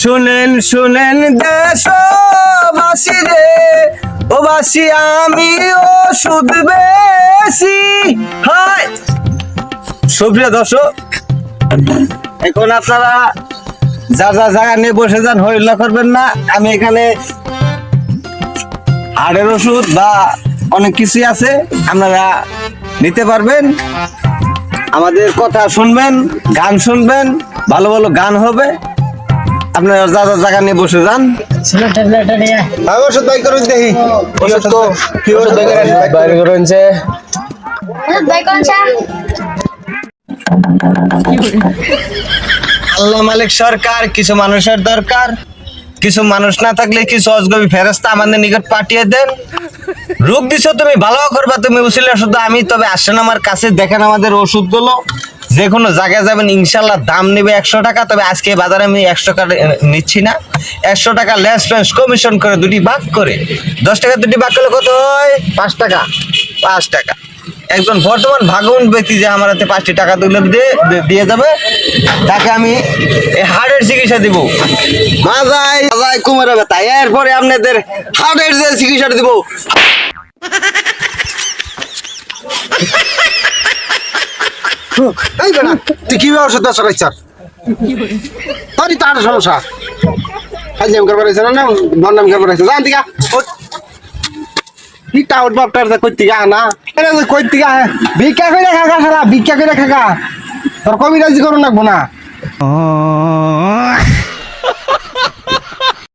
শুনেন শুনেন দেশবাসী রে ও বাসি, আমি ওষুধ বেশি। হাই। সুপ্রিয় দর্শক, এখন আপনারা যা যা জায়গা নিয়ে বসে যান, হইল্লা করবেন না। আমি এখানে হাড়ের ওষুধ বা অনেক কিছুই আছে, আপনারা নিতে পারবেন। আমাদের কথা শুনবেন, গান শুনবেন। ভালো ভালো গান হবে। আপনারা যা যা জায়গা নিয়ে বসে যান। আমি ওষুধ বাই করুন দেখি। ওষুধ তো কি ওষুধ বাইরে করুন? যে আল্লাহ মালিক সরকার কিছু মানুষের দরকার। কিছু মানুষ না থাকলে কিছু অজগবি ফেরস্তা আমাদের নিকট পাঠিয়ে দেন। রোগ দিছো তুমি ভালো করবা তুমি বুঝলে শুধু আমি তবে আসেন আমার কাছে দেখেন আমাদের ওষুধগুলো। যে কোনো জায়গায় যাবেন, ইনশাল্লাহ দাম নেবে একশো টাকা, তবে আজকে বাজারে আমি একশো টাকা নিচ্ছি না। একশো টাকা লেস ফেন্স কমিশন করে দুটি ভাগ করে। দশ টাকা দুটি ভাগ করলে কত হয়? পাঁচ টাকা। পাঁচ টাকা। একজন বর্তমান ভাগবান ব্যক্তি যে আমার হাতে পাঁচটি টাকা তুলে দিয়ে যাবে, তাকে আমি হার্টের চিকিৎসা দিব। মাজাই মাজাই কুমার ব্যথা এরপরে আপনাদের হার্টের যে চিকিৎসাটা দিব। এই বেটা তুই কি তোরই তার সমস্যা। করবার রাইছ না বন্নাম করবার রাইছ জান দিকা কি টাউট বাপটার কই তিগা না? আরে কই তিগা ভিক্ষা কইরা খাকা সারা ভিক্ষা কইরা খাকা তোর কবিরাজি করুন লাগবো না।